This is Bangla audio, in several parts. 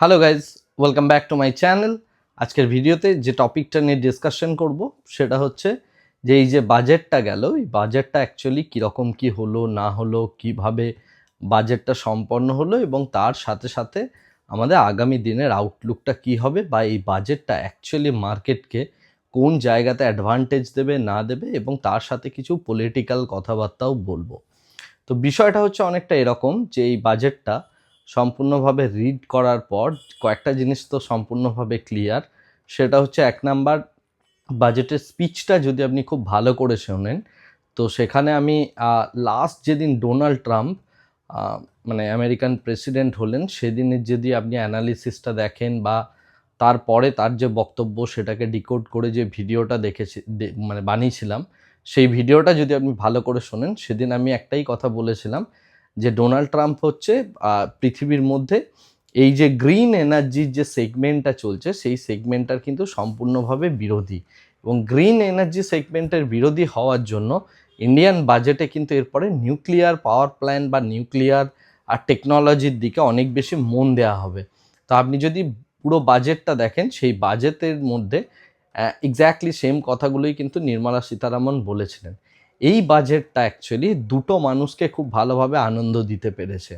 Hello guys welcome back to my channel আজকের ভিডিওতে যে টপিকটা নিয়ে ডিসকাশন করব, সেটা হচ্ছে যে এই যে বাজেটটা গেল, এই বাজেটটা অ্যাকচুয়ালি কীরকম কি হলো, না হলো, কীভাবে বাজেটটা সম্পন্ন হলো এবং তার সাথে সাথে আমাদের আগামী দিনের আউটলুকটা কি হবে বা এই বাজেটটা অ্যাকচুয়ালি মার্কেটকে কোন জায়গাতে অ্যাডভান্টেজ দেবে, না দেবে এবং তার সাথে কিছু পলিটিক্যাল কথাবার্তাও বলব। তো বিষয়টা হচ্ছে অনেকটা এরকম যে এই বাজেটটা সম্পূর্ণভাবে রিড করার পর কয়েকটা জিনিস তো সম্পূর্ণভাবে ক্লিয়ার সেটা হচ্ছে এক নাম্বার বাজেটের স্পিচটা যদি আপনি খুব ভালো করে শোনেন, তো সেখানে আমি লাস্ট যেদিন ডোনাল্ড ট্রাম্প মানে আমেরিকান প্রেসিডেন্ট হলেন, সেদিনের যদি আপনি অ্যানালিসিসটা দেখেন বা তারপরে তার যে বক্তব্য, সেটাকে ডিকোড করে যে ভিডিওটা দেখেছি মানে বানিয়েছিলাম, সেই ভিডিওটা যদি আপনি ভালো করে শোনেন, সেদিন আমি একটাই কথা বলেছিলাম যে ডোনাল্ড ট্রাম্প হচ্ছে পৃথিবীর মধ্যে এই যে গ্রিন এনার্জির যে সেগমেন্টটা চলছে, সেই সেগমেন্টটার কিন্তু সম্পূর্ণভাবে বিরোধী। এবং গ্রিন এনার্জি সেগমেন্টের বিরোধী হওয়ার জন্য ইন্ডিয়ান বাজেটে কিন্তু এরপরে নিউক্লিয়ার পাওয়ার প্ল্যান্ট বা নিউক্লিয়ার আর টেকনোলজির দিকে অনেক বেশি মন দেওয়া হবে। তো আপনি যদি পুরো বাজেটটা দেখেন, সেই বাজেটের মধ্যে এক্স্যাক্টলি সেম কথাগুলোই কিন্তু নির্মলা সীতারামন বলেছিলেন। এই বাজেটটা অ্যাকচুয়ালি দুটো মানুষকে খুব ভালোভাবে আনন্দ দিতে পেরেছে।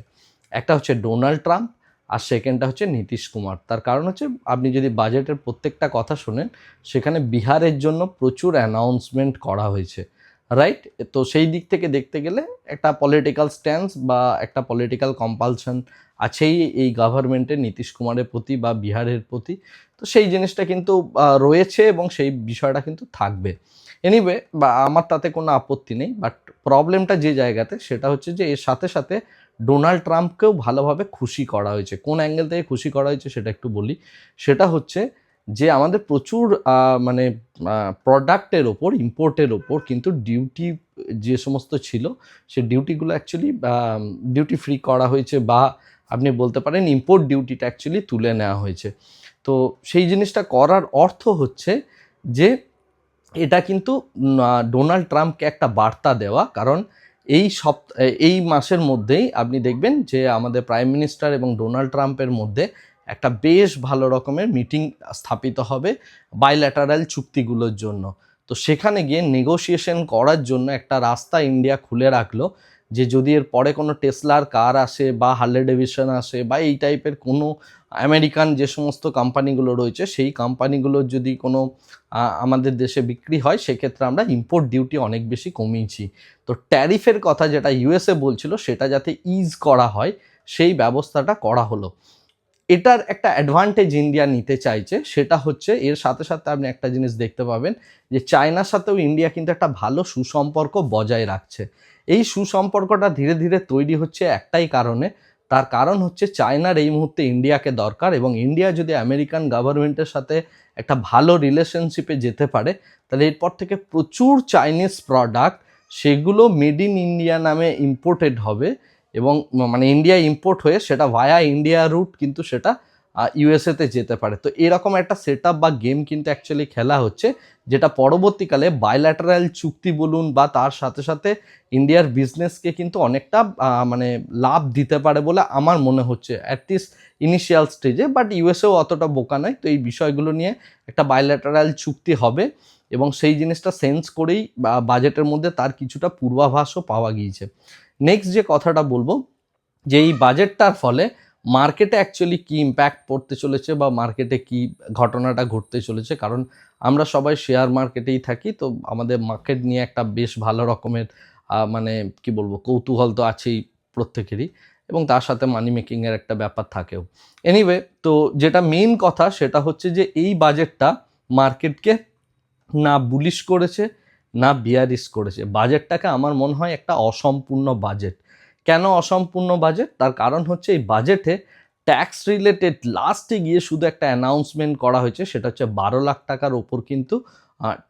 একটা হচ্ছে ডোনাল্ড ট্রাম্প আর সেকেন্ডটা হচ্ছে নীতিশ কুমার তার কারণ হচ্ছে আপনি যদি বাজেটের প্রত্যেকটা কথা শোনেন, সেখানে বিহারের জন্য প্রচুর অ্যানাউন্সমেন্ট করা হয়েছে। রাইট তো সেই দিক থেকে দেখতে গেলে একটা পলিটিক্যাল স্ট্যান্স বা একটা পলিটিক্যাল কম্পালশন আছেই এই গভর্নমেন্টের নীতিশ কুমারের প্রতি বা বিহারের প্রতি। তো সেই জিনিসটা কিন্তু রয়েছে এবং সেই বিষয়টা কিন্তু থাকবে। এনিওয়ে বা আমার তাতে কোনো আপত্তি নেই বাট প্রবলেমটা যে জায়গাতে সেটা হচ্ছে যে এর সাথে সাথে ডোনাল্ড ট্রাম্পকেও ভালোভাবে খুশি করা হয়েছে। কোন অ্যাঙ্গেল থেকে খুশি করা হয়েছে সেটা একটু বলি। সেটা হচ্ছে যে আমাদের প্রচুর মানে প্রোডাক্টের ওপর ইম্পোর্টের ওপর কিন্তু ডিউটি যে সমস্ত ছিল, সে ডিউটিগুলো অ্যাকচুয়ালি ডিউটি ফ্রি করা হয়েছে বা আপনি বলতে পারেন ইম্পোর্ট ডিউটিটা অ্যাকচুয়ালি তুলে নেওয়া হয়েছে। তো সেই জিনিসটা করার অর্থ হচ্ছে যে এটা কিন্তু ডোনাল্ড ট্রাম্পকে একটা বার্তা দেওয়া, কারণ এই সপ এই মাসের মধ্যেই আপনি দেখবেন যে আমাদের প্রাইম মিনিস্টার এবং ডোনাল্ড ট্রাম্পের মধ্যে একটা বেশ ভালো রকমের মিটিং স্থাপিত হবে বাইল্যাটারাল চুক্তিগুলোর জন্য। তো সেখানে গিয়ে নেগোসিয়েশন করার জন্য একটা রাস্তা ইন্ডিয়া খুলে রাখল যে যদি এর পরে কোনো টেসলার কার আসে বা হার্লে ডেভিশন আসে বা এই টাইপের কোনো আমেরিকান যে সমস্ত কোম্পানিগুলো রয়েছে, সেই কোম্পানিগুলোর যদি কোনো আমাদের দেশে বিক্রি হয়, সেক্ষেত্রে আমরা ইম্পোর্ট ডিউটি অনেক বেশি কমিয়েছি। তো ট্যারিফের কথা যেটা ইউএসএ বলছিল, সেটা যাতে ইজ করা হয়, সেই ব্যবস্থাটা করা হলো। এটার একটা অ্যাডভান্টেজ ইন্ডিয়া নিতে চাইছে, সেটা হচ্ছে, এর সাথে সাথে আপনি একটা জিনিস দেখতে পাবেন, যে চায়নার সাথেও ইন্ডিয়া কিন্তু একটা ভালো সুসম্পর্ক বজায় রাখছে। এই সুসম্পর্কটা ধীরে ধীরে তৈরি হচ্ছে একটাই কারণে তার কারণ হচ্ছে চায়নার এই মুহূর্তে ইন্ডিয়াকে দরকার এবং ইন্ডিয়া যদি আমেরিকান গভর্নমেন্টের সাথে একটা ভালো রিলেশনশিপে যেতে পারে, তাহলে এরপর থেকে প্রচুর চাইনিজ প্রোডাক্ট সেগুলো মেড ইন ইন্ডিয়া নামে ইম্পোর্টেড হবে এবং মানে ইন্ডিয়া ইম্পোর্ট হয়ে সেটা ভায়া ইন্ডিয়া রুট কিন্তু সেটা ইউএসএতে যেতে পারে। তো এরকম একটা সেট বা গেম কিন্তু অ্যাকচুয়ালি খেলা হচ্ছে, যেটা পরবর্তীকালে বায়োল্যাটারাল চুক্তি বলুন বা তার সাথে সাথে ইন্ডিয়ার বিজনেসকে কিন্তু অনেকটা মানে লাভ দিতে পারে বলে আমার মনে হচ্ছে অ্যাটলিস্ট ইনিশিয়াল স্টেজে বাট ইউএসএও অতটা বোকা নয়। তো এই বিষয়গুলো নিয়ে একটা বায়োল্যাটারাল চুক্তি হবে এবং সেই জিনিসটা সেন্স করেই বাজেটের মধ্যে তার কিছুটা পূর্বাভাসও পাওয়া গিয়েছে। নেক্সট যে কথাটা বলব, যে এই বাজেটটার ফলে মার্কেটে অ্যাকচুয়ালি কি ইম্প্যাক্ট পড়তে চলেছে বা মার্কেটে কি ঘটনাটা ঘটতে চলেছে? কারণ আমরা সবাই শেয়ার মার্কেটেই থাকি, তো আমাদের মার্কেট নিয়ে একটা বেশ ভালো রকমের মানে কি বলব, কৌতূহল তো আছেই প্রত্যেকেরই এবং তার সাথে মানি মেকিংয়ের একটা ব্যাপার থাকেও। এনিওয়ে তো যেটা মেইন কথা সেটা হচ্ছে যে এই বাজেটটা মার্কেটকে না বুলিশ করেছে, না বিয়ারিশ করেছে। বাজেটটাকে আমার মনে হয় একটা অসম্পূর্ণ বাজেট কেন অসম্পূর্ণ বাজেট তার কারণ হচ্ছে এই বাজেটে ট্যাক্স রিলেটেড লাস্টে গিয়ে শুধু একটা অ্যানাউন্সমেন্ট করা হয়েছে, সেটা হচ্ছে বারো লাখ টাকার ওপর কিন্তু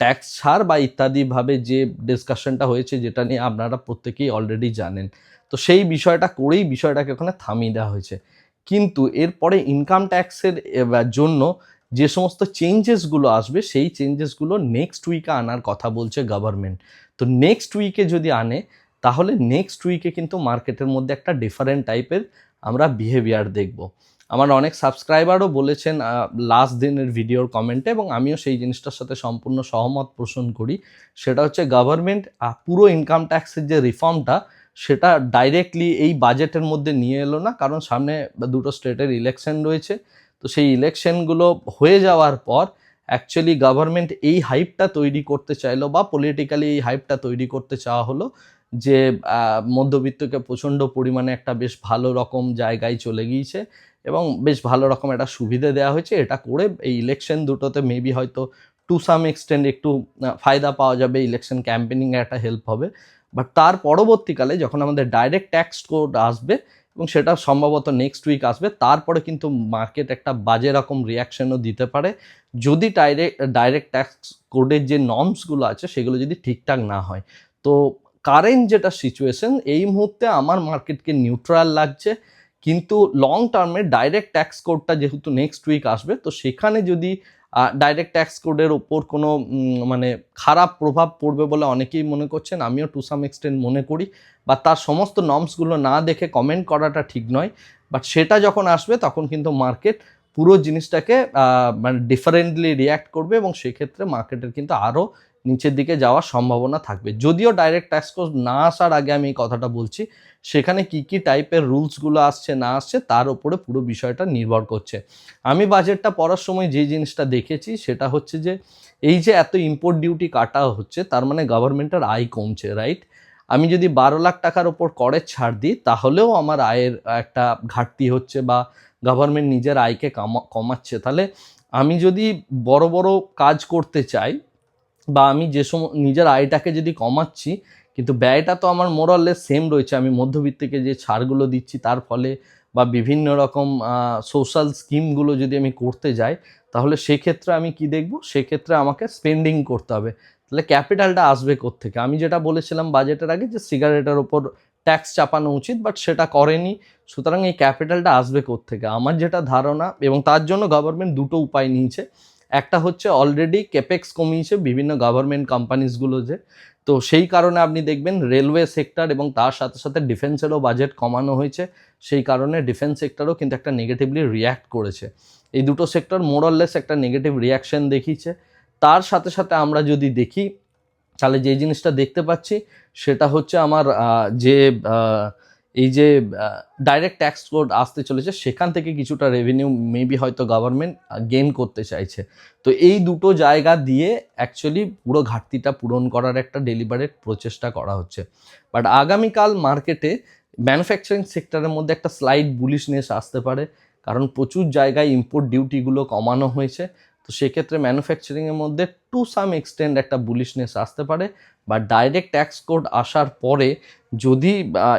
ট্যাক্স ছাড় বা ইত্যাদিভাবে যে ডিসকাশনটা হয়েছে যেটা নিয়ে আপনারা প্রত্যেকেই অলরেডি জানেন। তো সেই বিষয়টা করেই বিষয়টাকে ওখানে থামিয়ে দেওয়া হয়েছে। কিন্তু এরপরে ইনকাম ট্যাক্সের জন্য যে সমস্ত চেঞ্জেসগুলো আসবে, সেই চেঞ্জেসগুলো নেক্সট উইকে আনার কথা বলছে গভর্নমেন্ট তো নেক্সট উইকে যদি আনে তাহলে নেক্সট উইকে কিন্তু মার্কেটের মধ্যে একটা ডিফারেন্ট টাইপের আমরা বিহেভিয়ার দেখব। আমার অনেক সাবস্ক্রাইবারও বলেছেন লাস্ট দিনের ভিডিওর কমেন্টে এবং আমিও সেই জিনিসটার সাথে সম্পূর্ণ সহমত পোষণ করি। সেটা হচ্ছে গভর্নমেন্ট পুরো ইনকাম ট্যাক্সের যে রিফর্মটা সেটা ডাইরেক্টলি এই বাজেটের মধ্যে নিয়ে এলো না। কারণ সামনে দুটো স্টেটের ইলেকশন রয়েছে। তো সেই ইলেকশনগুলো হয়ে যাওয়ার পর অ্যাকচুয়ালি গভর্নমেন্ট এই হাইপটা তৈরি করতে চাইলো বা পলিটিক্যালি এই হাইপটা তৈরি করতে চাওয়া হলো। যে মধ্যবিত্তকে প্রচণ্ড পরিমাণে একটা বেশ ভালো রকম জায়গায় চলে গিয়েছে এবং বেশ ভালো রকম একটা সুবিধে দেওয়া হয়েছে। এটা করে এই ইলেকশন দুটোতে মেবি হয়তো টু সাম এক্সটেন্ড একটু ফায়দা পাওয়া যাবে। ইলেকশন ক্যাম্পেনিংয়ে একটা হেল্প হবে। বাট তার পরবর্তীকালে যখন আমাদের ডাইরেক্ট ট্যাক্স কোড আসবে এবং সেটা সম্ভবত নেক্সট উইক আসবে, তারপরে কিন্তু মার্কেট একটা বাজে রকম রিয়াকশনও দিতে পারে। যদি ডাইরেক্ট ডাইরেক্ট ট্যাক্স কোডের যে নর্মসগুলো আছে, সেগুলো যদি ঠিকঠাক না হয়। তো কারেন্ট যেটা সিচুয়েশন এই মুহূর্তে আমার মার্কেটকে নিউট্রাল লাগছে। কিন্তু লং টার্মে ডাইরেক্ট ট্যাক্স কোডটা যেহেতু নেক্সট উইক আসবে, তো সেখানে যদি ডাইরেক্ট ট্যাক্স কোডের ওপর কোনো মানে খারাপ প্রভাব পড়বে বলে অনেকেই মনে করছেন, আমিও টু সাম এক্সটেন্ট মনে করি। বা তার সমস্ত নর্মসগুলো না দেখে কমেন্ট করাটা ঠিক নয়। বাট সেটা যখন আসবে, তখন কিন্তু মার্কেট পুরো জিনিসটাকে মানে ডিফারেন্টলি রিয়্যাক্ট করবে এবং সেক্ষেত্রে মার্কেটের কিন্তু আরও নিচের দিকে যাওয়ার সম্ভাবনা থাকবে। যদিও ডাইরেক্ট ট্যাক্স কোড না আসার আগে আমি এই কথাটা বলছি, সেখানে কি কি টাইপের রুলসগুলো আসছে, না আসছে, তার উপরে পুরো বিষয়টা নির্ভর করছে। আমি বাজেটটা পড়ার সময় যে জিনিসটা দেখেছি, সেটা হচ্ছে যে, এই যে এত ইম্পোর্ট ডিউটি কাটা হচ্ছে, তার মানে গভর্নমেন্টের আয় কমছে রাইট আমি যদি বারো লাখ টাকার ওপর করের ছাড় দিই, তাহলেও আমার আয়ের একটা ঘাটতি হচ্ছে বা গভর্নমেন্ট নিজের আয়কে কামা- কমাচ্ছে। তাহলে আমি যদি বড় বড় কাজ করতে চাই বা আমি যে সম, নিজের আয়টাকে যদি কমাচ্ছি, কিন্তু ব্যয়টা তো আমার মোরাললেস সেম রয়েছে। আমি মধ্যবিত্তকে যে ছাড়গুলো দিচ্ছি, তার ফলে বা বিভিন্ন রকম সোশ্যাল স্কিমগুলো যদি আমি করতে যাই, তাহলে সেক্ষেত্রে আমি কি দেখব? সেক্ষেত্রে আমাকে স্পেন্ডিং করতে হবে। তাহলে ক্যাপিটালটা আসবে থেকে আমি যেটা বলেছিলাম বাজেটের আগে যে সিগারেটের ওপর ট্যাক্স চাপানো উচিত বাট সেটা করেনি। সুতরাং এই ক্যাপিটালটা আসবে থেকে আমার যেটা ধারণা এবং তার জন্য গভর্নমেন্ট দুটো উপায় নিয়েছে। একটা হচ্ছে অলরেডি ক্যাপেক্স কমিয়েছে বিভিন্ন গভর্নমেন্ট কোম্পানিজগুলো যে। তো সেই কারণে আপনি দেখবেন রেলওয়ে সেক্টর এবং তার সাথে সাথে ডিফেন্সেরও বাজেট কমানো হয়েছে। সেই কারণে ডিফেন্স সেক্টরও কিন্তু একটা নেগেটিভলি রিয়্যাক্ট করেছে। এই দুটো সেক্টর মোরললেস একটা নেগেটিভ রিয়াকশন দেখিয়েছে। তার সাথে সাথে আমরা যদি দেখি, তাহলে যে জিনিসটা দেখতে পাচ্ছি, সেটা হচ্ছে আমার যে এই যে ডাইরেক্ট ট্যাক্স কোড আসতে চলেছে, সেখান থেকে কিছুটা রেভিনিউ মেবি হয়তো গভর্নমেন্ট গেইন করতে চাইছে। তো এই দুটো জায়গা দিয়ে অ্যাকচুয়ালি পুরো ঘাটতিটা পূরণ করার একটা ডেলিভারেট প্রচেষ্টা করা হচ্ছে। বাট আগামীকাল মার্কেটে ম্যানুফ্যাকচারিং সেক্টরের মধ্যে একটা স্লাইড বুলিশনেস আসতে পারে, কারণ প্রচুর জায়গায় ইম্পোর্ট ডিউটিগুলো কমানো হয়েছে। তো সেক্ষেত্রে ম্যানুফ্যাকচারিংয়ের মধ্যে টু সাম এক্সটেন্ড একটা বুলিশনেস আসতে পারে বা ডাইরেক্ট ট্যাক্স কোড আসার পরে যদি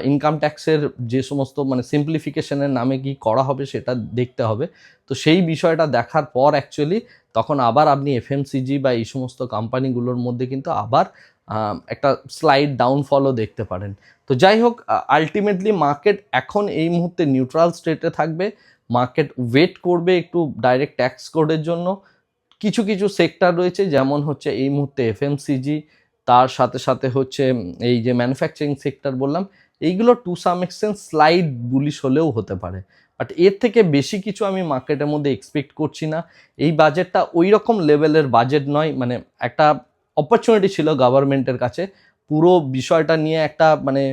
ইনকাম ট্যাক্সের যে সমস্ত মানে সিম্পলিফিকেশনের নামে কি করা হবে সেটা দেখতে হবে। তো সেই বিষয়টা দেখার পর অ্যাকচুয়ালি তখন আবার আপনি এফএমসিজি বা এই সমস্ত কোম্পানিগুলোর মধ্যে কিন্তু আবার একটা স্লাইড ডাউনফলও দেখতে পারেন। তো যাই হোক আলটিমেটলি মার্কেট এখন এই মুহূর্তে নিউট্রাল স্টেটে থাকবে। মার্কেট ওয়েট করবে একটু ডাইরেক্ট ট্যাক্স কোডের জন্য। কিছু কিছু সেক্টর রয়েছে, যেমন হচ্ছে এই মুহূর্তে এফএমসিজি তার সাথে সাথে হচ্ছে এই যে ম্যানুফ্যাকচারিং সেক্টর বললাম, এইগুলো to some extent slide bullish হলেও হতে পারে। বাট এর থেকে বেশি কিছু আমি মার্কেটের মধ্যে এক্সপেক্ট করছি না। এই বাজেটটা ওই রকম লেভেলের বাজেট নয় মানে একটা অপরচুনিটি ছিল গভর্নমেন্টের কাছে। পুরো বিষয়টা নিয়ে একটা মানে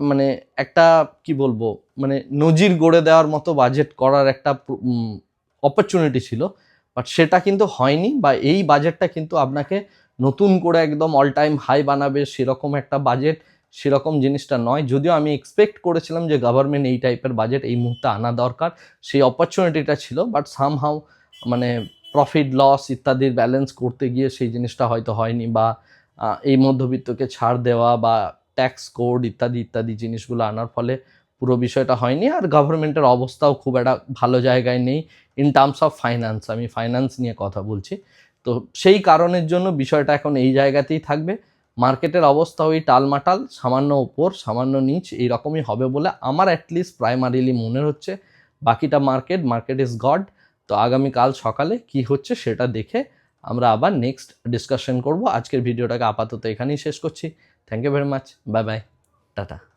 মানে একটা কি বলব মানে নজির গড়ে দেওয়ার মতো বাজেট করার একটা অপরচুনিটি ছিল। বাট সেটা কিন্তু হয়নি বা এই বাজেটটা কিন্তু আপনাকে নতুন করে একদম অল টাইম হাই বানাবে, সেরকম একটা বাজেট সেরকম জিনিসটা নয়। যদিও আমি এক্সপেক্ট করেছিলাম যে গভর্নমেন্ট এই টাইপের বাজেট এই মুহূর্তে আনা দরকার, সেই অপরচুনিটিটা ছিল বাট সামহাউ মানে প্রফিট লস ইত্যাদির ব্যালেন্স করতে গিয়ে সেই জিনিসটা হয়তো হয়নি বা এই মধ্যবিত্তকে ছাড় দেওয়া বা ট্যাক্স কোড ইত্যাদি ইত্যাদি জিনিসগুলো আনার ফলে পুরো বিষয়টা হয়নি। আর গভর্নমেন্টের অবস্থাও খুব একটা ভালো জায়গায় নেই। ইন টার্মস অফ ফাইন্যান্স আমি ফাইন্যান্স নিয়ে কথা বলছি। তো সেই কারণের জন্য বিষয়টা এখন এই জায়গাতেই থাকবে। মার্কেটের অবস্থা ওই টালমাটাল, সামান্য ওপর সামান্য নিচ, এই রকমই হবে বলে আমার অ্যাটলিস্ট প্রাইমারিলি মনে হচ্ছে। বাকিটা মার্কেট মার্কেট ইজ গড তো আগামীকাল সকালে কি হচ্ছে সেটা দেখে আমরা আবার নেক্সট ডিসকাশন করব। আজকের ভিডিওটাকে আপাতত এখানেই শেষ করছি। Thank you very much bye bye tata.